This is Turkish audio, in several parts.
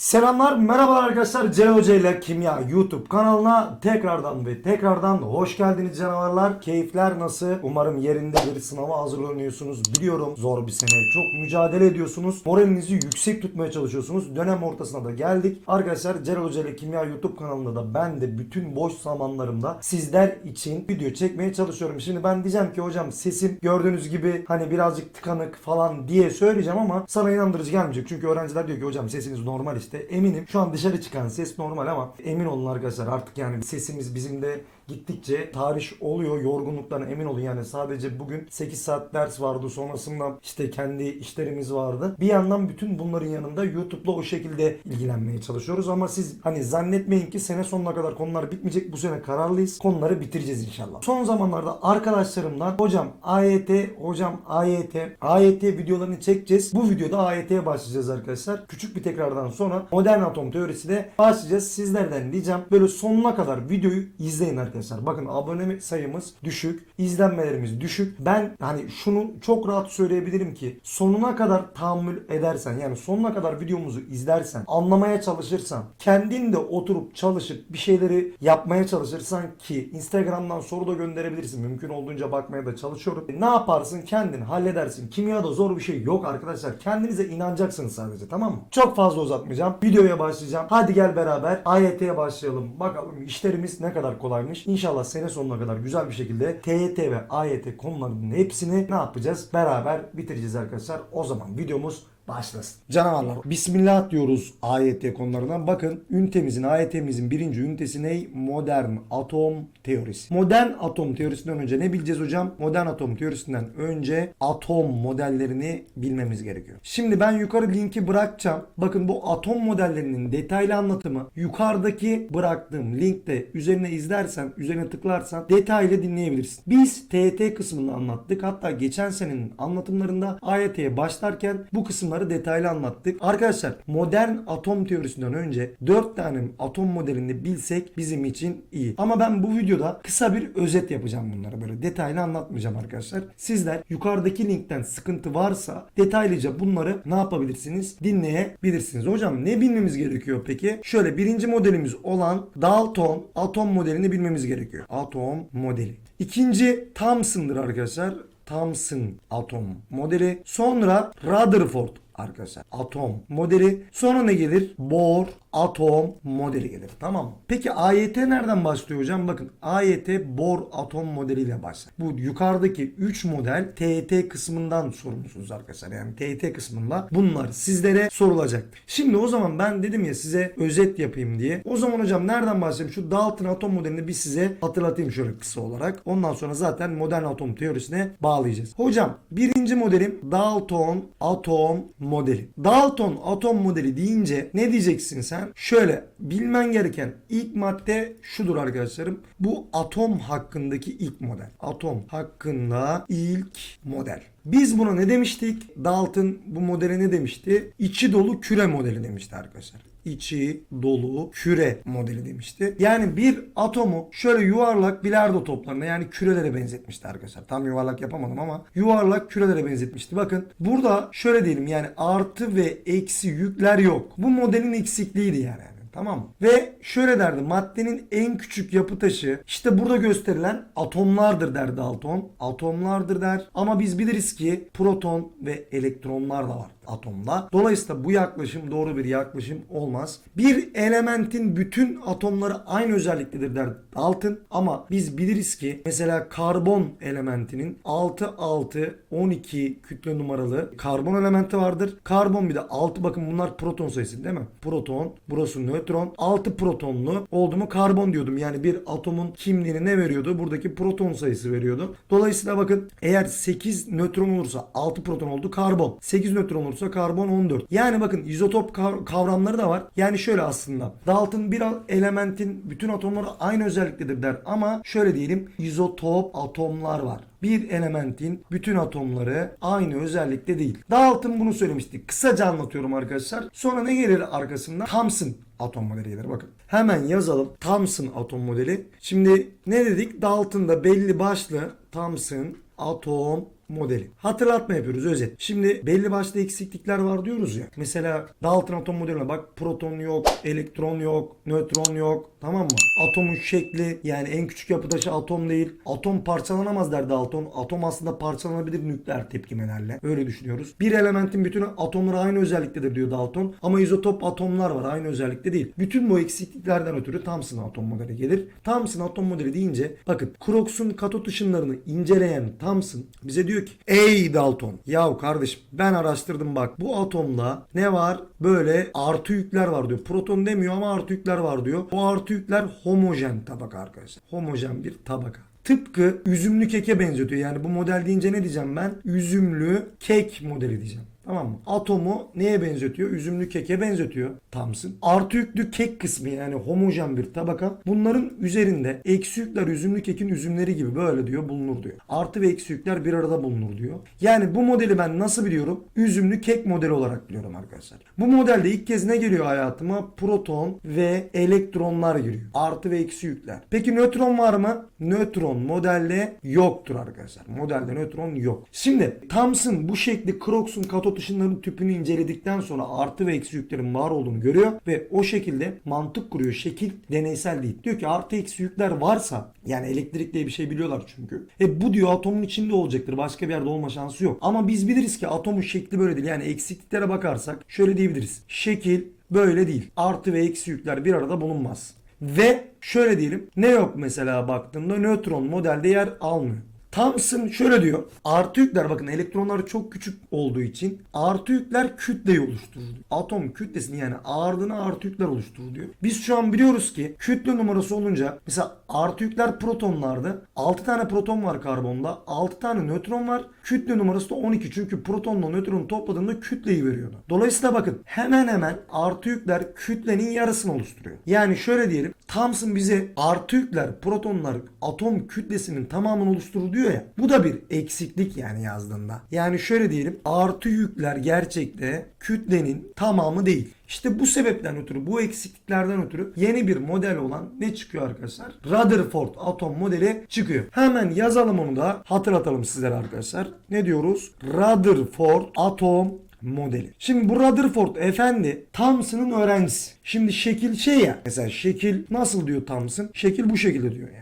Selamlar, merhabalar arkadaşlar. C ile Kimya YouTube kanalına tekrardan ve tekrardan hoş geldiniz canavarlar. Keyifler nasıl? Umarım yerinde bir sınava hazırlanıyorsunuz. Biliyorum zor bir sene. Çok mücadele ediyorsunuz. Moralinizi yüksek tutmaya çalışıyorsunuz. Dönem ortasına da geldik. Arkadaşlar Hoca ile Kimya YouTube kanalında da ben de bütün boş zamanlarımda sizler için video çekmeye çalışıyorum. Şimdi ben diyeceğim ki hocam sesim gördüğünüz gibi hani birazcık tıkanık falan diye söyleyeceğim ama sana inandırıcı gelmeyecek. Çünkü öğrenciler diyor ki hocam sesiniz normal işte. Eminim. Şu an dışarı çıkan ses normal ama emin olun arkadaşlar artık yani sesimiz bizim de gittikçe tarih oluyor. Yorgunluktan emin olun yani sadece bugün 8 saat ders vardı. Sonrasında işte kendi işlerimiz vardı. Bir yandan bütün bunların yanında YouTube'la o şekilde ilgilenmeye çalışıyoruz ama siz hani zannetmeyin ki sene sonuna kadar konular bitmeyecek. Bu sene kararlıyız. Konuları bitireceğiz inşallah. Son zamanlarda arkadaşlarımdan hocam AYT, hocam AYT, AYT videolarını çekeceğiz. Bu videoda AYT'ye başlayacağız arkadaşlar. Küçük bir tekrardan sonra modern atom teorisiyle başlayacağız. Sizlerden diyeceğim böyle sonuna kadar videoyu izleyin arkadaşlar. Bakın abone sayımız düşük, izlenmelerimiz düşük. Ben hani şunu çok rahat söyleyebilirim ki sonuna kadar tahammül edersen yani sonuna kadar videomuzu izlersen, anlamaya çalışırsan, kendin de oturup çalışıp bir şeyleri yapmaya çalışırsan ki Instagram'dan soru da gönderebilirsin. Mümkün olduğunca bakmaya da çalışıyorum. Ne yaparsın? Kendin halledersin. Kimyada zor bir şey yok arkadaşlar. Kendinize inanacaksınız sadece tamam mı? Çok fazla uzatmayacağım. Videoya başlayacağım. Hadi gel beraber AYT'ye başlayalım. Bakalım işlerimiz ne kadar kolaymış. İnşallah sene sonuna kadar güzel bir şekilde TYT ve AYT konularının hepsini ne yapacağız? Beraber bitireceğiz arkadaşlar. O zaman videomuz başlasın. Canavarlar. Bismillah diyoruz AYT konularına. Bakın ünitemizin, AYT'mizin birinci ünitesi ne? Modern atom teorisi. Modern atom teorisinden önce ne bileceğiz hocam? Modern atom teorisinden önce atom modellerini bilmemiz gerekiyor. Şimdi ben yukarı linki bırakacağım. Bakın bu atom modellerinin detaylı anlatımı yukarıdaki bıraktığım linkte üzerine izlersen, üzerine tıklarsan detaylı dinleyebilirsin. Biz TET kısmını anlattık. Hatta geçen senenin anlatımlarında AYT'ye başlarken bu kısımları detaylı anlattık. Arkadaşlar modern atom teorisinden önce 4 tane atom modelini bilsek bizim için iyi. Ama ben bu videoda kısa bir özet yapacağım bunları böyle detaylı anlatmayacağım arkadaşlar. Sizler yukarıdaki linkten sıkıntı varsa detaylıca bunları ne yapabilirsiniz? Dinleyebilirsiniz. Hocam ne bilmemiz gerekiyor peki? Şöyle birinci modelimiz olan Dalton atom modelini bilmemiz gerekiyor. Atom modeli. İkinci Thomson'dır arkadaşlar. Thomson atom modeli. Sonra Rutherford arkadaşlar atom modeli. Sonra ne gelir? Bohr atom modeli gelir. Tamam mı? Peki AYT nereden başlıyor hocam? Bakın AYT Bohr atom modeliyle başlar. Bu yukarıdaki 3 model TET kısmından sorumlusunuz arkadaşlar. Yani TET kısmında bunlar sizlere sorulacak. Şimdi o zaman ben dedim ya size özet yapayım diye. O zaman hocam nereden başlayayım? Şu Dalton atom modelini bir size hatırlatayım şöyle kısa olarak. Ondan sonra zaten modern atom teorisine bağlayacağız. Hocam birinci modelim Dalton atom modeli. Dalton atom modeli deyince ne diyeceksin sen? Şöyle bilmen gereken ilk madde şudur arkadaşlarım. Bu atom hakkındaki ilk model. Atom hakkında ilk model. Biz buna ne demiştik? Dalton bu modele ne demişti? İçi dolu küre modeli demişti arkadaşlar içi dolu küre modeli demişti. Yani bir atomu şöyle yuvarlak bilardo toplarına yani kürelere benzetmişti arkadaşlar. Tam yuvarlak yapamadım ama yuvarlak kürelere benzetmişti. Bakın burada şöyle diyelim yani artı ve eksi yükler yok. Bu modelin eksikliğiydi yani. Tamam mı? Ve şöyle derdi maddenin en küçük yapı taşı işte burada gösterilen atomlardır der Dalton. Atomlardır der. Ama biz biliriz ki proton ve elektronlar da var atomda. Dolayısıyla bu yaklaşım doğru bir yaklaşım olmaz. Bir elementin bütün atomları aynı özelliktedir der Dalton ama biz biliriz ki mesela karbon elementinin 6 6 12 kütle numaralı karbon elementi vardır. Karbon bir de 6 bakın bunlar proton sayısı değil mi? Proton, burası nötron. 6 protonlu oldu mu karbon diyordum. Yani bir atomun kimliğini ne veriyordu? Buradaki proton sayısı veriyordu. Dolayısıyla bakın eğer 8 nötron olursa 6 proton oldu karbon. 8 nötron olursa karbon 14. Yani bakın izotop kav- kavramları da var. Yani şöyle aslında. Dalton bir elementin bütün atomları aynı özelliktedir der ama şöyle diyelim izotop atomlar var bir elementin bütün atomları aynı özellikte değil. Dalton bunu söylemiştik. Kısaca anlatıyorum arkadaşlar. Sonra ne gelir arkasından? Thomson atom modeli gelir. Bakın hemen yazalım. Thomson atom modeli. Şimdi ne dedik? Dalton'da belli başlı Thomson atom modeli. Hatırlatma yapıyoruz özet. Şimdi belli başlı eksiklikler var diyoruz ya. Mesela Dalton atom modeline bak proton yok, elektron yok, nötron yok. Tamam mı? Atomun şekli yani en küçük yapı taşı atom değil. Atom parçalanamaz der Dalton. Atom aslında parçalanabilir nükleer tepkimelerle. Öyle düşünüyoruz. Bir elementin bütün atomları aynı özelliktedir diyor Dalton. Ama izotop atomlar var aynı özellikte değil. Bütün bu eksikliklerden ötürü Thomson atom modeli gelir. Thomson atom modeli deyince bakın Crookes'un katot ışınlarını inceleyen Thomson bize diyor ki Ey Dalton yahu kardeşim ben araştırdım bak bu atomda ne var? Böyle artı yükler var diyor. Proton demiyor ama artı yükler var diyor. O artı yükler homojen tabaka arkadaşlar. Homojen bir tabaka. Tıpkı üzümlü keke benzetiyor. Yani bu model deyince ne diyeceğim ben? Üzümlü kek modeli diyeceğim. Tamam mı? Atomu neye benzetiyor? Üzümlü keke benzetiyor Thomson. Artı yüklü kek kısmı yani homojen bir tabaka. Bunların üzerinde eksi yükler üzümlü kekin üzümleri gibi böyle diyor bulunur diyor. Artı ve eksi yükler bir arada bulunur diyor. Yani bu modeli ben nasıl biliyorum? Üzümlü kek modeli olarak biliyorum arkadaşlar. Bu modelde ilk kez ne geliyor hayatıma? Proton ve elektronlar giriyor. Artı ve eksi yükler. Peki nötron var mı? Nötron modelde yoktur arkadaşlar. Modelde nötron yok. Şimdi Thomson bu şekli Crookes'un katot ışınlarının tüpünü inceledikten sonra artı ve eksi yüklerin var olduğunu görüyor ve o şekilde mantık kuruyor. Şekil deneysel değil. Diyor ki artı eksi yükler varsa yani elektrik diye bir şey biliyorlar çünkü. E bu diyor atomun içinde olacaktır. Başka bir yerde olma şansı yok. Ama biz biliriz ki atomun şekli böyle değil. Yani eksikliklere bakarsak şöyle diyebiliriz. Şekil böyle değil. Artı ve eksi yükler bir arada bulunmaz. Ve şöyle diyelim ne yok mesela baktığımda nötron modelde yer almıyor. Thomson şöyle diyor. Artı yükler bakın elektronlar çok küçük olduğu için artı yükler kütleyi oluşturur. Atom kütlesini yani ağırlığına artı yükler oluşturur diyor. Biz şu an biliyoruz ki kütle numarası olunca mesela artı yükler protonlardı. 6 tane proton var karbonda. 6 tane nötron var. Kütle numarası da 12. Çünkü protonla nötronu topladığında kütleyi veriyordu. Dolayısıyla bakın hemen hemen artı yükler kütlenin yarısını oluşturuyor. Yani şöyle diyelim. Thomson bize artı yükler, protonlar atom kütlesinin tamamını oluşturur diyor ya. Bu da bir eksiklik yani yazdığında. Yani şöyle diyelim. Artı yükler gerçekte kütlenin tamamı değil. İşte bu sebepten ötürü, bu eksikliklerden ötürü yeni bir model olan ne çıkıyor arkadaşlar? Rutherford atom modeli çıkıyor. Hemen yazalım onu da hatırlatalım sizlere arkadaşlar. Ne diyoruz? Rutherford atom modeli. Şimdi bu Rutherford efendi Thomson'ın öğrencisi. Şimdi şekil şey ya. Mesela şekil nasıl diyor Thomson? Şekil bu şekilde diyor yani.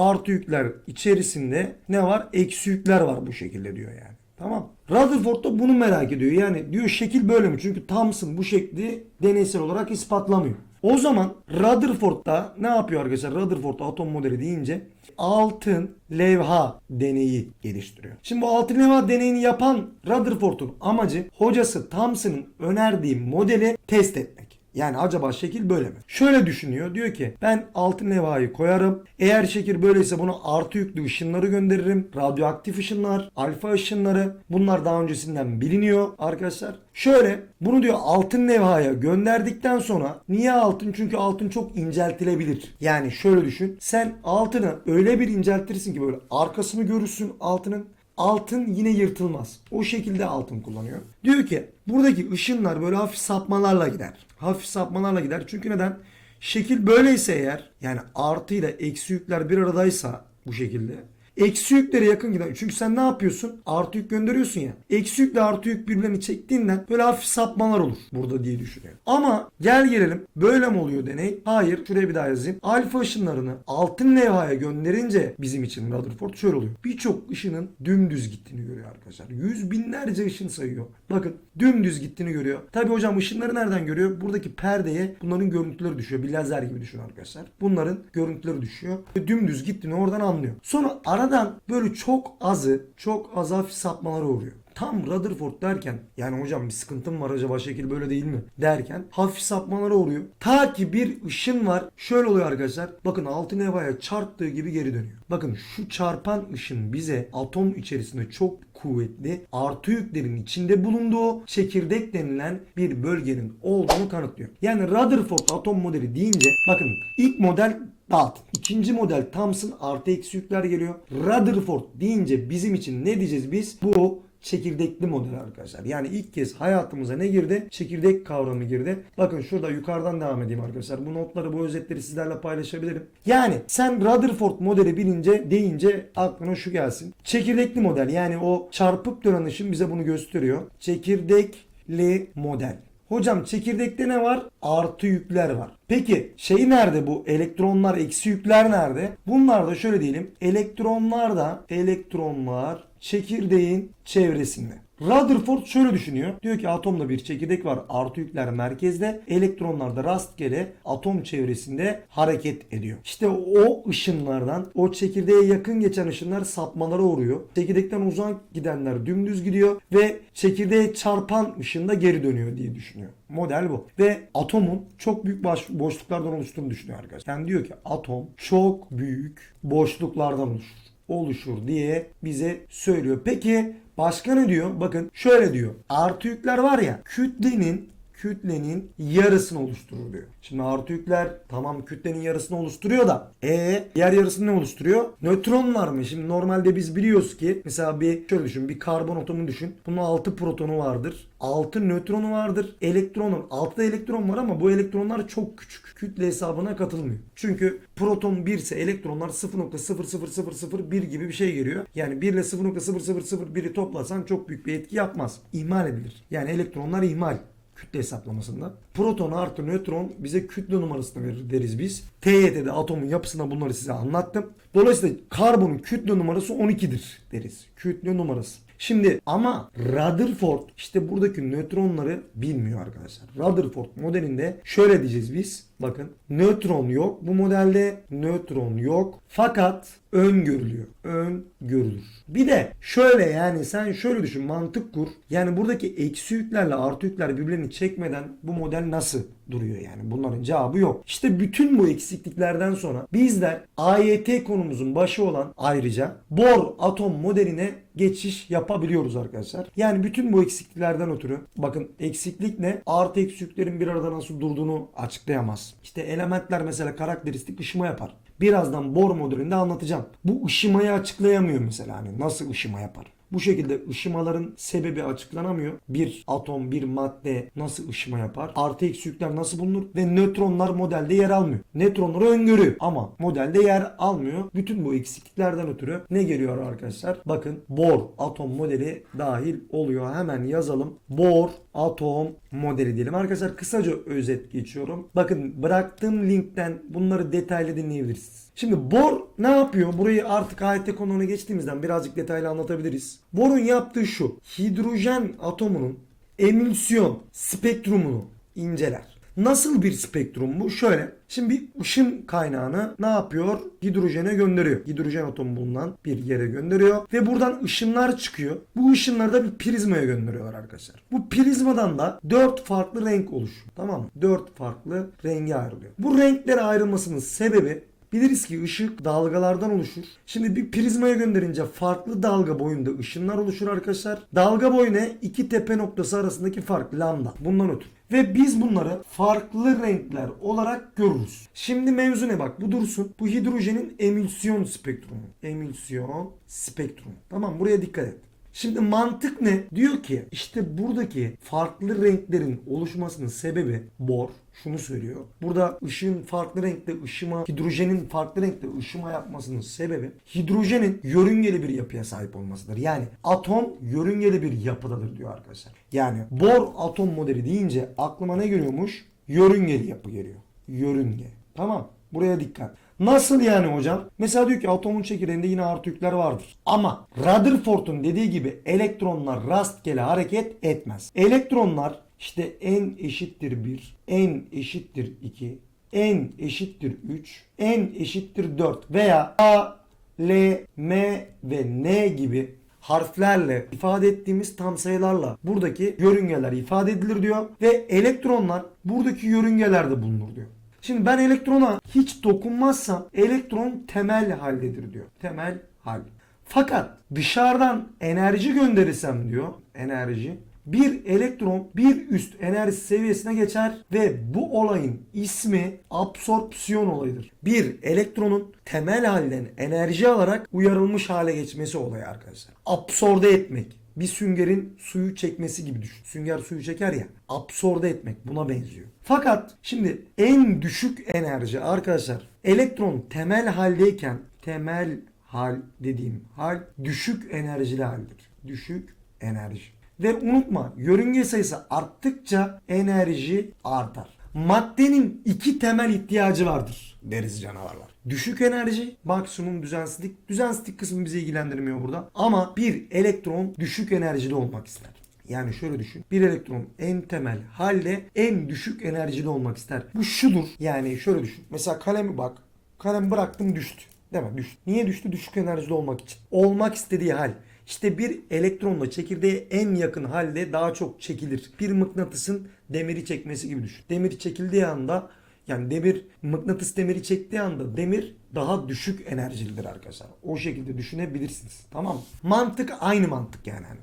Artı yükler içerisinde ne var? Eksi yükler var bu şekilde diyor yani. Tamam. Rutherford da bunu merak ediyor. Yani diyor şekil böyle mi? Çünkü Thomson bu şekli deneysel olarak ispatlamıyor. O zaman Rutherford da ne yapıyor arkadaşlar? Rutherford atom modeli deyince altın levha deneyi geliştiriyor. Şimdi bu altın levha deneyini yapan Rutherford'un amacı hocası Thomson'ın önerdiği modeli test etmek. Yani acaba şekil böyle mi? Şöyle düşünüyor. Diyor ki ben altın levhayı koyarım. Eğer şekil böyleyse bunu artı yüklü ışınları gönderirim. Radyoaktif ışınlar, alfa ışınları. Bunlar daha öncesinden biliniyor arkadaşlar. Şöyle bunu diyor altın levhaya gönderdikten sonra niye altın? Çünkü altın çok inceltilebilir. Yani şöyle düşün. Sen altını öyle bir inceltirsin ki böyle arkasını görürsün altının altın yine yırtılmaz. O şekilde altın kullanıyor. Diyor ki buradaki ışınlar böyle hafif sapmalarla gider. Hafif sapmalarla gider. Çünkü neden? Şekil böyleyse eğer yani artı ile eksi yükler bir aradaysa bu şekilde Eksi yüklere yakın giden. Çünkü sen ne yapıyorsun? Artı yük gönderiyorsun ya. Eksi yükle artı yük birbirini çektiğinden böyle hafif sapmalar olur burada diye düşünüyorum. Ama gel gelelim böyle mi oluyor deney? Hayır. Şuraya bir daha yazayım. Alfa ışınlarını altın levhaya gönderince bizim için Rutherford şöyle oluyor. Birçok ışının dümdüz gittiğini görüyor arkadaşlar. Yüz binlerce ışın sayıyor. Bakın dümdüz gittiğini görüyor. Tabi hocam ışınları nereden görüyor? Buradaki perdeye bunların görüntüleri düşüyor. Bir lazer gibi düşün arkadaşlar. Bunların görüntüleri düşüyor. Dümdüz gittiğini oradan anlıyor. Sonra aradan böyle çok azı, çok az hafif sapmalara uğruyor. Tam Rutherford derken yani hocam bir sıkıntım var acaba şekil böyle değil mi derken hafif sapmalara uğruyor. Ta ki bir ışın var. Şöyle oluyor arkadaşlar. Bakın altın levhaya çarptığı gibi geri dönüyor. Bakın şu çarpan ışın bize atom içerisinde çok kuvvetli artı yüklerin içinde bulunduğu çekirdek denilen bir bölgenin olduğunu kanıtlıyor. Yani Rutherford atom modeli deyince bakın ilk model Dalton. İkinci model Thomson artı eksi yükler geliyor. Rutherford deyince bizim için ne diyeceğiz biz? Bu çekirdekli model arkadaşlar. Yani ilk kez hayatımıza ne girdi? Çekirdek kavramı girdi. Bakın şurada yukarıdan devam edeyim arkadaşlar. Bu notları, bu özetleri sizlerle paylaşabilirim. Yani sen Rutherford modeli bilince deyince aklına şu gelsin. Çekirdekli model yani o çarpıp dönen ışın bize bunu gösteriyor. Çekirdekli model. Hocam çekirdekte ne var? Artı yükler var. Peki şey nerede bu? Elektronlar, eksi yükler nerede? Bunlar da şöyle diyelim. Elektronlar da elektronlar çekirdeğin çevresinde. Rutherford şöyle düşünüyor. Diyor ki atomda bir çekirdek var. Artı yükler merkezde. Elektronlar da rastgele atom çevresinde hareket ediyor. İşte o ışınlardan o çekirdeğe yakın geçen ışınlar sapmalara uğruyor. Çekirdekten uzak gidenler dümdüz gidiyor ve çekirdeğe çarpan ışın da geri dönüyor diye düşünüyor. Model bu. Ve atomun çok büyük boşluklardan oluştuğunu düşünüyor arkadaşlar. Yani diyor ki atom çok büyük boşluklardan oluşur oluşur diye bize söylüyor. Peki başka ne diyor? Bakın şöyle diyor. Artı yükler var ya kütlenin kütlenin yarısını oluşturur diyor. Şimdi artı yükler tamam kütlenin yarısını oluşturuyor da e diğer yarısını ne oluşturuyor? Nötronlar mı? Şimdi normalde biz biliyoruz ki mesela bir şöyle düşün bir karbon atomu düşün. Bunun 6 protonu vardır. 6 nötronu vardır. Elektronun 6 elektron var ama bu elektronlar çok küçük. Kütle hesabına katılmıyor. Çünkü proton 1 ise elektronlar 0.00001 gibi bir şey geliyor. Yani 1 ile 0.0001'i toplasan çok büyük bir etki yapmaz. İhmal edilir. Yani elektronlar ihmal kütle hesaplamasında. Proton artı nötron bize kütle numarasını verir deriz biz. TYT'de atomun yapısına bunları size anlattım. Dolayısıyla karbonun kütle numarası 12'dir deriz. Kütle numarası. Şimdi ama Rutherford işte buradaki nötronları bilmiyor arkadaşlar. Rutherford modelinde şöyle diyeceğiz biz. Bakın nötron yok. Bu modelde nötron yok. Fakat öngörülüyor. Öngörülür. Bir de şöyle yani sen şöyle düşün mantık kur. Yani buradaki eksi yüklerle artı yükler birbirlerini çekmeden bu model nasıl duruyor yani? Bunların cevabı yok. İşte bütün bu eksikliklerden sonra bizler AYT konumuzun başı olan ayrıca Bohr atom modeline geçiş yapabiliyoruz arkadaşlar. Yani bütün bu eksikliklerden ötürü bakın eksiklik ne? Artı eksi yüklerin bir arada nasıl durduğunu açıklayamaz. İşte elementler mesela karakteristik ışıma yapar. Birazdan Bohr modelinde anlatacağım. Bu ışımayı açıklayamıyor mesela hani nasıl ışıma yapar. Bu şekilde ışımaların sebebi açıklanamıyor. Bir atom, bir madde nasıl ışıma yapar? Artı eksi yükler nasıl bulunur? Ve nötronlar modelde yer almıyor. Nötronları öngörüyor ama modelde yer almıyor. Bütün bu eksikliklerden ötürü ne geliyor arkadaşlar? Bakın Bohr atom modeli dahil oluyor. Hemen yazalım. Bohr atom modeli diyelim. Arkadaşlar kısaca özet geçiyorum. Bakın bıraktığım linkten bunları detaylı dinleyebilirsiniz. Şimdi Bohr ne yapıyor? Burayı artık AYT konuğuna geçtiğimizden birazcık detaylı anlatabiliriz. Bohr'un yaptığı şu. Hidrojen atomunun emülsiyon spektrumunu inceler. Nasıl bir spektrum bu? Şöyle. Şimdi bir ışın kaynağını ne yapıyor? Hidrojene gönderiyor. Hidrojen atomu bulunan bir yere gönderiyor. Ve buradan ışınlar çıkıyor. Bu ışınları da bir prizmaya gönderiyorlar arkadaşlar. Bu prizmadan da 4 farklı renk oluşuyor. Tamam mı? 4 farklı renge ayrılıyor. Bu renklere ayrılmasının sebebi Biliriz ki ışık dalgalardan oluşur. Şimdi bir prizmaya gönderince farklı dalga boyunda ışınlar oluşur arkadaşlar. Dalga boyu ne? İki tepe noktası arasındaki fark lambda. Bundan ötürü. Ve biz bunları farklı renkler olarak görürüz. Şimdi mevzu ne bak bu dursun. Bu hidrojenin emülsiyon spektrumu. Emülsiyon spektrumu. Tamam buraya dikkat et. Şimdi mantık ne? Diyor ki işte buradaki farklı renklerin oluşmasının sebebi Bohr şunu söylüyor. Burada ışığın farklı renkte ışıma, hidrojenin farklı renkte ışıma yapmasının sebebi hidrojenin yörüngeli bir yapıya sahip olmasıdır. Yani atom yörüngeli bir yapıdadır diyor arkadaşlar. Yani Bohr atom modeli deyince aklıma ne geliyormuş? Yörüngeli yapı geliyor. Yörünge. Tamam. Buraya dikkat. Nasıl yani hocam? Mesela diyor ki atomun çekirdeğinde yine artı yükler vardır. Ama Rutherford'un dediği gibi elektronlar rastgele hareket etmez. Elektronlar işte n eşittir 1, n eşittir 2, n eşittir 3, n eşittir 4 veya A, L, M ve N gibi harflerle ifade ettiğimiz tam sayılarla buradaki yörüngeler ifade edilir diyor ve elektronlar buradaki yörüngelerde bulunur diyor. Şimdi ben elektrona hiç dokunmazsam elektron temel haldedir diyor. Temel hal. Fakat dışarıdan enerji gönderirsem diyor enerji bir elektron bir üst enerji seviyesine geçer ve bu olayın ismi absorpsiyon olayıdır. Bir elektronun temel halden enerji alarak uyarılmış hale geçmesi olayı arkadaşlar. Absorbe etmek. Bir süngerin suyu çekmesi gibi düşün. Sünger suyu çeker ya. Absorbe etmek buna benziyor. Fakat şimdi en düşük enerji arkadaşlar elektron temel haldeyken temel hal dediğim hal düşük enerjili haldir. Düşük enerji. Ve unutma yörünge sayısı arttıkça enerji artar. Maddenin iki temel ihtiyacı vardır deriz canavarlar. Düşük enerji, maksimum düzensizlik. Düzensizlik kısmı bizi ilgilendirmiyor burada. Ama bir elektron düşük enerjili olmak ister. Yani şöyle düşün. Bir elektron en temel halde en düşük enerjili olmak ister. Bu şudur. Yani şöyle düşün. Mesela kalemi bak. Kalem bıraktım düştü. Değil mi? Düştü. Niye düştü? Düşük enerjili olmak için. Olmak istediği hal. İşte bir elektronla çekirdeğe en yakın halde daha çok çekilir. Bir mıknatısın demiri çekmesi gibi düşün. Demir çekildiği anda yani demir mıknatıs demiri çektiği anda demir daha düşük enerjilidir arkadaşlar. O şekilde düşünebilirsiniz. Tamam mı? Mantık aynı mantık yani. Hani.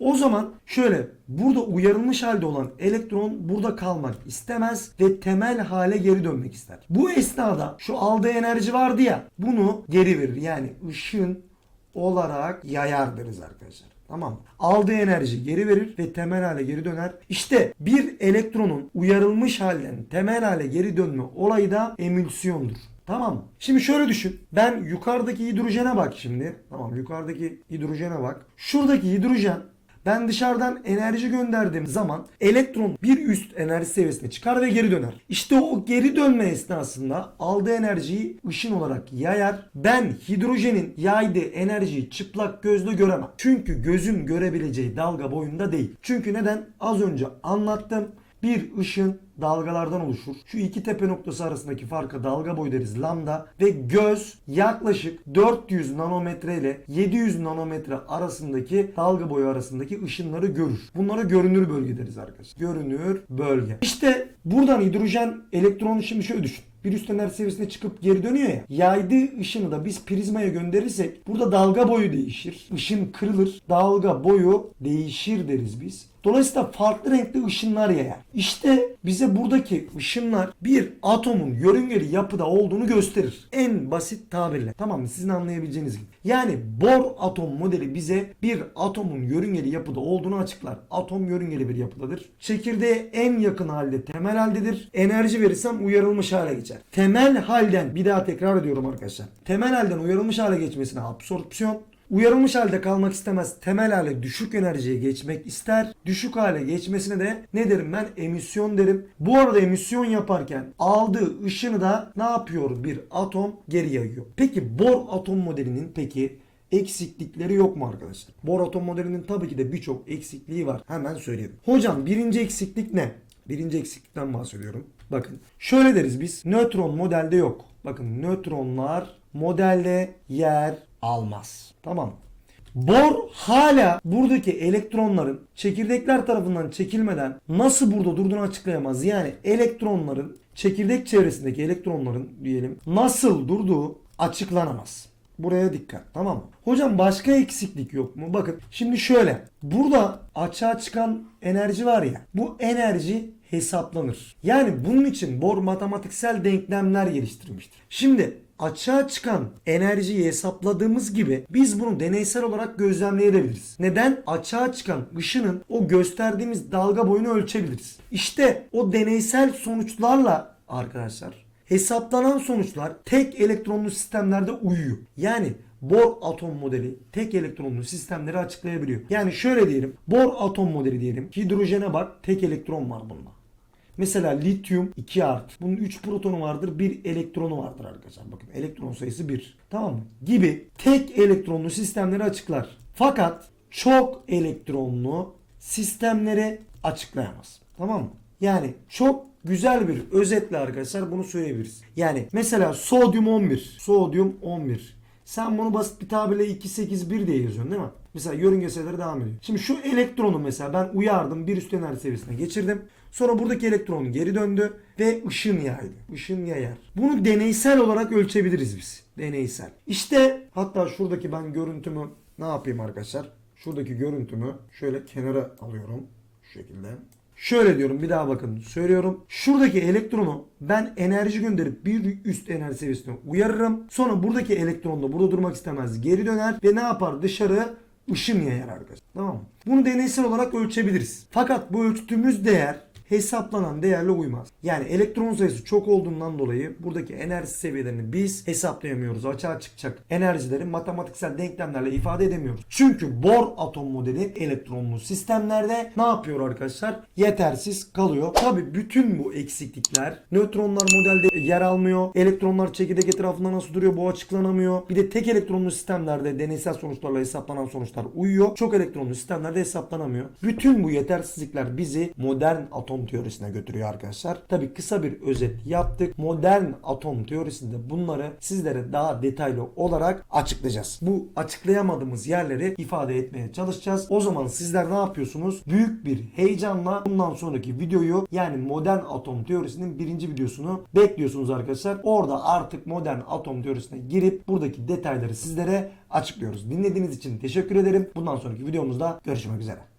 O zaman şöyle burada uyarılmış halde olan elektron burada kalmak istemez ve temel hale geri dönmek ister. Bu esnada şu aldığı enerji vardı ya bunu geri verir. Yani ışın olarak yayar arkadaşlar. Tamam? Aldığı enerji geri verir ve temel hale geri döner. İşte bir elektronun uyarılmış halden temel hale geri dönme olayı da emülsiyondur. Tamam? Şimdi şöyle düşün. Ben yukarıdaki hidrojene bak şimdi. Tamam yukarıdaki hidrojene bak. Şuradaki hidrojen ben dışarıdan enerji gönderdiğim zaman elektron bir üst enerji seviyesine çıkar ve geri döner. İşte o geri dönme esnasında aldığı enerjiyi ışın olarak yayar. Ben hidrojenin yaydığı enerjiyi çıplak gözle göremem. Çünkü gözün görebileceği dalga boyunda değil. Çünkü neden? Az önce anlattım. Bir ışın dalgalardan oluşur. Şu iki tepe noktası arasındaki farka dalga boyu deriz lambda ve göz yaklaşık 400 nanometre ile 700 nanometre arasındaki dalga boyu arasındaki ışınları görür. Bunlara görünür bölge deriz arkadaşlar. Görünür bölge. İşte buradan hidrojen elektronu şimdi şöyle düşün bir üst enerji seviyesine çıkıp geri dönüyor ya. Yaydığı ışını da biz prizmaya gönderirsek burada dalga boyu değişir. Işın kırılır. Dalga boyu değişir deriz biz. Dolayısıyla farklı renkli ışınlar yayar. İşte bize buradaki ışınlar bir atomun yörüngeli yapıda olduğunu gösterir. En basit tabirle. Tamam mı? Sizin anlayabileceğiniz gibi. Yani Bohr atom modeli bize bir atomun yörüngeli yapıda olduğunu açıklar. Atom yörüngeli bir yapıdadır. Çekirdeğe en yakın halde temel haldedir. Enerji verirsem uyarılmış hale geçer. Temel halden bir daha tekrar ediyorum arkadaşlar. Temel halden uyarılmış hale geçmesine absorpsiyon, Uyarılmış halde kalmak istemez. Temel hale düşük enerjiye geçmek ister. Düşük hale geçmesine de ne derim ben? Emisyon derim. Bu arada emisyon yaparken aldığı ışını da ne yapıyor bir atom? Geri yayıyor. Peki Bohr atom modelinin peki eksiklikleri yok mu arkadaşlar? Bohr atom modelinin tabii ki de birçok eksikliği var. Hemen söyleyelim. Hocam birinci eksiklik ne? Birinci eksiklikten bahsediyorum. Bakın şöyle deriz biz. Nötron modelde yok. Bakın nötronlar modelde yer almaz. Tamam. Bor hala buradaki elektronların çekirdekler tarafından çekilmeden nasıl burada durduğunu açıklayamaz. Yani elektronların çekirdek çevresindeki elektronların diyelim nasıl durduğu açıklanamaz. Buraya dikkat tamam mı? Hocam başka eksiklik yok mu? Bakın şimdi şöyle. Burada açığa çıkan enerji var ya. Bu enerji hesaplanır. Yani bunun için Bohr matematiksel denklemler geliştirmiştir. Şimdi açığa çıkan enerjiyi hesapladığımız gibi biz bunu deneysel olarak gözlemleyebiliriz. Neden? Açığa çıkan ışının o gösterdiğimiz dalga boyunu ölçebiliriz. İşte o deneysel sonuçlarla arkadaşlar hesaplanan sonuçlar tek elektronlu sistemlerde uyuyor. Yani Bohr atom modeli tek elektronlu sistemleri açıklayabiliyor. Yani şöyle diyelim. Bohr atom modeli diyelim. Hidrojene bak tek elektron var bunda. Mesela lityum 2 artı. Bunun 3 protonu vardır, 1 elektronu vardır arkadaşlar. Bakın elektron sayısı 1. Tamam mı? Gibi tek elektronlu sistemleri açıklar. Fakat çok elektronlu sistemleri açıklayamaz. Tamam mı? Yani çok güzel bir özetle arkadaşlar bunu söyleyebiliriz. Yani mesela sodyum 11. Sodyum 11. Sen bunu basit bir tabirle 281 diye yazıyorsun değil mi? Mesela yörünge sayıları devam ediyor. Şimdi şu elektronu mesela ben uyardım bir üst enerji seviyesine geçirdim. Sonra buradaki elektron geri döndü ve ışın yaydı. Işın yayar. Bunu deneysel olarak ölçebiliriz biz. Deneysel. İşte hatta şuradaki ben görüntümü ne yapayım arkadaşlar? Şuradaki görüntümü şöyle kenara alıyorum. Şu şekilde. Şöyle diyorum bir daha bakın söylüyorum. Şuradaki elektronu ben enerji gönderip bir üst enerji seviyesine uyarırım. Sonra buradaki elektron da burada durmak istemez geri döner ve ne yapar dışarı ışın yayar arkadaşlar. Tamam mı? Bunu deneysel olarak ölçebiliriz. Fakat bu ölçtüğümüz değer hesaplanan değerle uymaz. Yani elektron sayısı çok olduğundan dolayı buradaki enerji seviyelerini biz hesaplayamıyoruz. Açığa çıkacak enerjileri matematiksel denklemlerle ifade edemiyoruz. Çünkü Bohr atom modeli elektronlu sistemlerde ne yapıyor arkadaşlar? Yetersiz kalıyor. Tabi bütün bu eksiklikler nötronlar modelde yer almıyor. Elektronlar çekirdek etrafında nasıl duruyor bu açıklanamıyor. Bir de tek elektronlu sistemlerde deneysel sonuçlarla hesaplanan sonuçlar uyuyor. Çok elektronlu sistemlerde hesaplanamıyor. Bütün bu yetersizlikler bizi modern atom teorisine götürüyor arkadaşlar. Tabi kısa bir özet yaptık. Modern atom teorisinde bunları sizlere daha detaylı olarak açıklayacağız. Bu açıklayamadığımız yerleri ifade etmeye çalışacağız. O zaman sizler ne yapıyorsunuz? Büyük bir heyecanla bundan sonraki videoyu yani modern atom teorisinin birinci videosunu bekliyorsunuz arkadaşlar. Orada artık modern atom teorisine girip buradaki detayları sizlere açıklıyoruz. Dinlediğiniz için teşekkür ederim. Bundan sonraki videomuzda görüşmek üzere.